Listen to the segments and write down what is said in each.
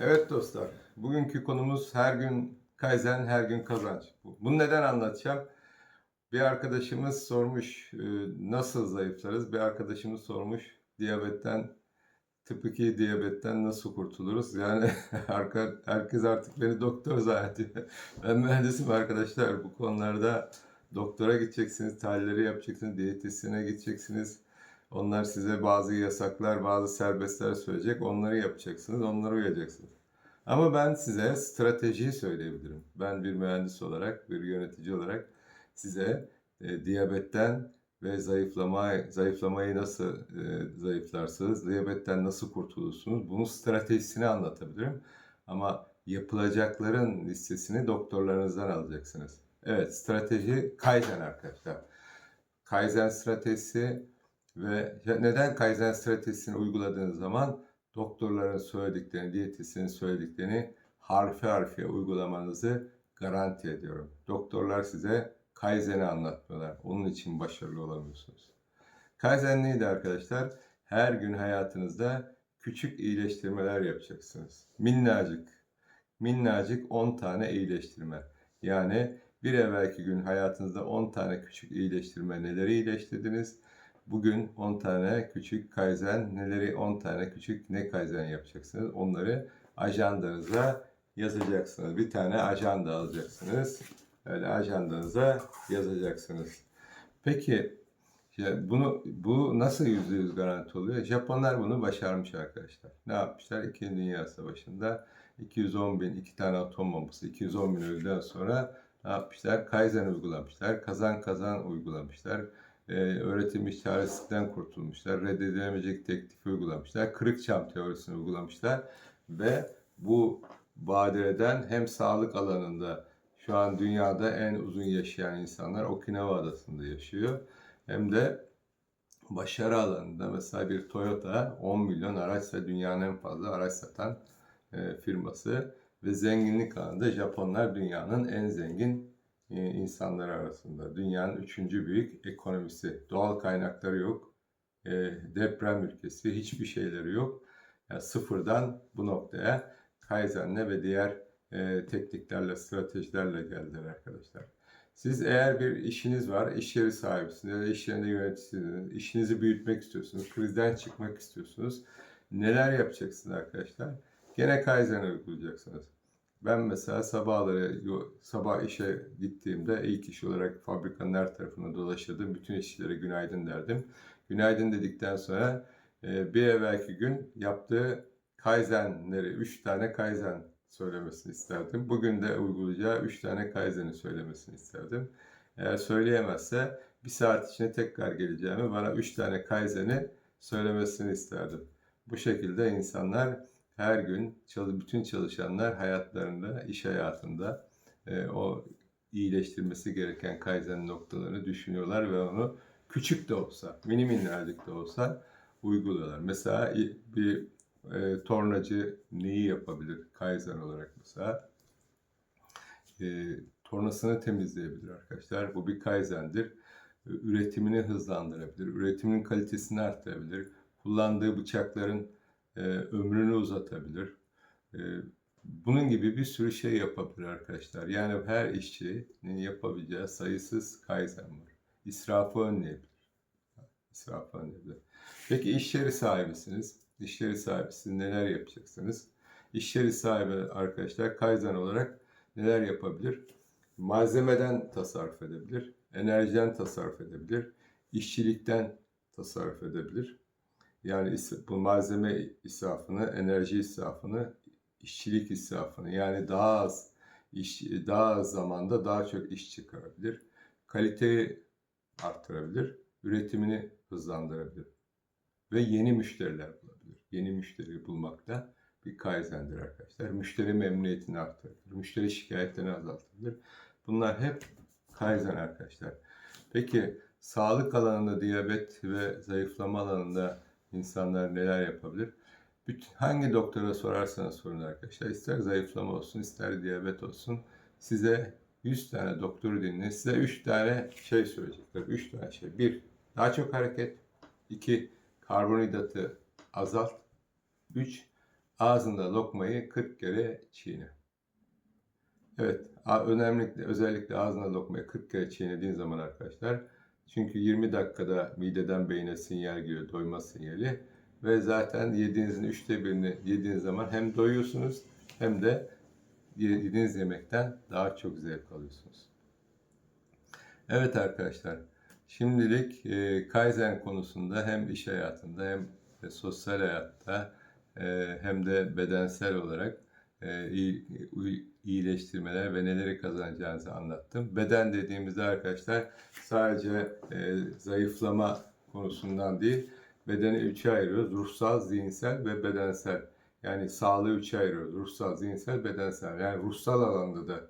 Evet dostlar, bugünkü konumuz her gün kaizen, her gün kazanç. Bu- Bunu neden anlatacağım? Bir arkadaşımız sormuş e, nasıl zayıflarız? Bir arkadaşımız sormuş diyabetten, tip 2 diyabetten nasıl kurtuluruz? Yani herkes artık beni doktor zannediyor. Ben mühendisim arkadaşlar. Bu konularda doktora gideceksiniz, tahlilleri yapacaksınız, diyetisyene gideceksiniz. Onlar size bazı yasaklar, bazı serbestler söyleyecek. Onları yapacaksınız, onlara uyacaksınız. Ama ben size stratejiyi söyleyebilirim. Ben bir mühendis olarak, bir yönetici olarak size e, diyabetten ve zayıflama, zayıflamayı nasıl e, zayıflarsınız, diyabetten nasıl kurtulursunuz, bunun stratejisini anlatabilirim. Ama yapılacakların listesini doktorlarınızdan alacaksınız. Evet, strateji Kaizen arkadaşlar. Kaizen stratejisi ve neden Kaizen stratejisini uyguladığınız zaman doktorların söylediklerini, diyetisyenin söylediklerini harfi harfiye uygulamanızı garanti ediyorum. Doktorlar size Kaizen'i anlatmıyorlar. Onun için başarılı olamıyorsunuz. Kaizen neydi arkadaşlar? Her gün hayatınızda küçük iyileştirmeler yapacaksınız. Minnacık, minnacık 10 tane iyileştirme. Yani bir evvelki gün hayatınızda 10 tane küçük iyileştirme neleri iyileştirdiniz? Bugün 10 tane küçük kaizen, neleri 10 tane küçük ne kaizen yapacaksınız? Onları ajandanıza yazacaksınız. Bir tane ajanda alacaksınız. Öyle ajandanıza yazacaksınız. Peki bunu bu nasıl yüzde yüz garanti oluyor? Japonlar bunu başarmış arkadaşlar. Ne yapmışlar? İkinci Dünya Savaşı'nda 210 bin, iki tane atom bombası, 210 bin öldükten sonra ne yapmışlar? Kaizen uygulamışlar. Kazan kazan uygulamışlar e, öğretilmiş çaresizlikten kurtulmuşlar. Reddedilemeyecek teklifi uygulamışlar. Kırık çam teorisini uygulamışlar. Ve bu badireden hem sağlık alanında şu an dünyada en uzun yaşayan insanlar Okinawa adasında yaşıyor. Hem de başarı alanında mesela bir Toyota 10 milyon araçsa dünyanın en fazla araç satan e, firması ve zenginlik alanında Japonlar dünyanın en zengin insanlar arasında. Dünyanın üçüncü büyük ekonomisi. Doğal kaynakları yok. E, deprem ülkesi. Hiçbir şeyleri yok. Yani sıfırdan bu noktaya Kaizen'le ve diğer e, tekniklerle, stratejilerle geldiler arkadaşlar. Siz eğer bir işiniz var, iş yeri sahibisiniz ya da iş yerinde yöneticisiniz, işinizi büyütmek istiyorsunuz, krizden çıkmak istiyorsunuz. Neler yapacaksınız arkadaşlar? Gene Kaizen uygulayacaksınız. Ben mesela sabahları sabah işe gittiğimde ilk iş olarak fabrikanın her tarafına dolaşırdım. Bütün işçilere günaydın derdim. Günaydın dedikten sonra e, bir evvelki gün yaptığı kaizenleri, 3 tane kaizen söylemesini isterdim. Bugün de uygulayacağı 3 tane kaizeni söylemesini isterdim. Eğer söyleyemezse bir saat içinde tekrar geleceğimi bana 3 tane kaizeni söylemesini isterdim. Bu şekilde insanlar her gün bütün çalışanlar hayatlarında, iş hayatında e, o iyileştirmesi gereken kaizen noktalarını düşünüyorlar ve onu küçük de olsa, mini minnacık da olsa uyguluyorlar. Mesela bir e, tornacı neyi yapabilir kaizen olarak mesela? E, tornasını temizleyebilir arkadaşlar. Bu bir kaizendir. E, Üretimini hızlandırabilir, üretiminin kalitesini arttırabilir. Kullandığı bıçakların e, ömrünü uzatabilir. E, bunun gibi bir sürü şey yapabilir arkadaşlar. Yani her işçinin yapabileceği sayısız kaizen var. İsrafı önleyebilir. İsrafı önleyebilir. Peki iş yeri sahibisiniz. İş yeri sahibisiniz. Neler yapacaksınız? İş yeri sahibi arkadaşlar kaizen olarak neler yapabilir? Malzemeden tasarruf edebilir. Enerjiden tasarruf edebilir. işçilikten tasarruf edebilir. Yani bu malzeme israfını, enerji israfını, işçilik israfını yani daha az iş, daha az zamanda daha çok iş çıkarabilir. Kaliteyi arttırabilir, üretimini hızlandırabilir ve yeni müşteriler bulabilir. Yeni müşteri bulmak da bir kaizendir arkadaşlar. Müşteri memnuniyetini arttırabilir, müşteri şikayetlerini azaltabilir. Bunlar hep kaizen arkadaşlar. Peki sağlık alanında diyabet ve zayıflama alanında insanlar neler yapabilir? Bütün, hangi doktora sorarsanız sorun arkadaşlar. ister zayıflama olsun, ister diyabet olsun. Size 100 tane doktoru dinleyin. Size 3 tane şey söyleyecekler. 3 tane şey. 1. Daha çok hareket. 2. Karbonhidratı azalt. 3. ağzında lokmayı 40 kere çiğne. Evet, önemli özellikle ağzına lokmayı 40 kere çiğnediğin zaman arkadaşlar çünkü 20 dakikada mideden beyne sinyal giriyor, doyma sinyali ve zaten yediğinizin üçte birini yediğiniz zaman hem doyuyorsunuz hem de yediğiniz yemekten daha çok zevk alıyorsunuz. Evet arkadaşlar, şimdilik e, Kaizen konusunda hem iş hayatında hem sosyal hayatta e, hem de bedensel olarak iyileştirmeler ve neleri kazanacağınızı anlattım. Beden dediğimizde arkadaşlar sadece e, zayıflama konusundan değil, bedeni üçe ayırıyoruz. Ruhsal, zihinsel ve bedensel. Yani sağlığı üçe ayırıyoruz. Ruhsal, zihinsel, bedensel. Yani ruhsal alanda da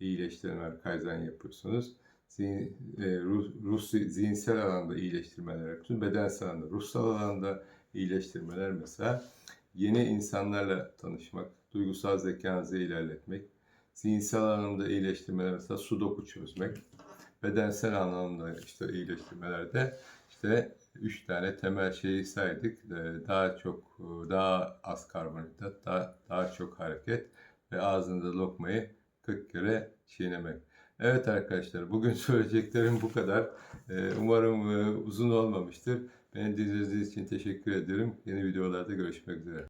iyileştirmeler, kaizen yapıyorsunuz. Zihin, e, ruh, ruh, zihinsel alanda iyileştirmeler yapıyorsunuz. Bedensel alanda, ruhsal alanda iyileştirmeler mesela yeni insanlarla tanışmak, duygusal zekanızı ilerletmek, zihinsel anlamda iyileştirmeler mesela sudoku çözmek, bedensel anlamda işte iyileştirmelerde işte üç tane temel şeyi saydık. Ee, Daha çok, daha az karbonhidrat, daha, daha çok hareket ve ağzında lokmayı 40 kere çiğnemek. Evet arkadaşlar, bugün söyleyeceklerim bu kadar. Ee, Umarım e, uzun olmamıştır. Beni dinlediğiniz için teşekkür ederim. Yeni videolarda görüşmek üzere.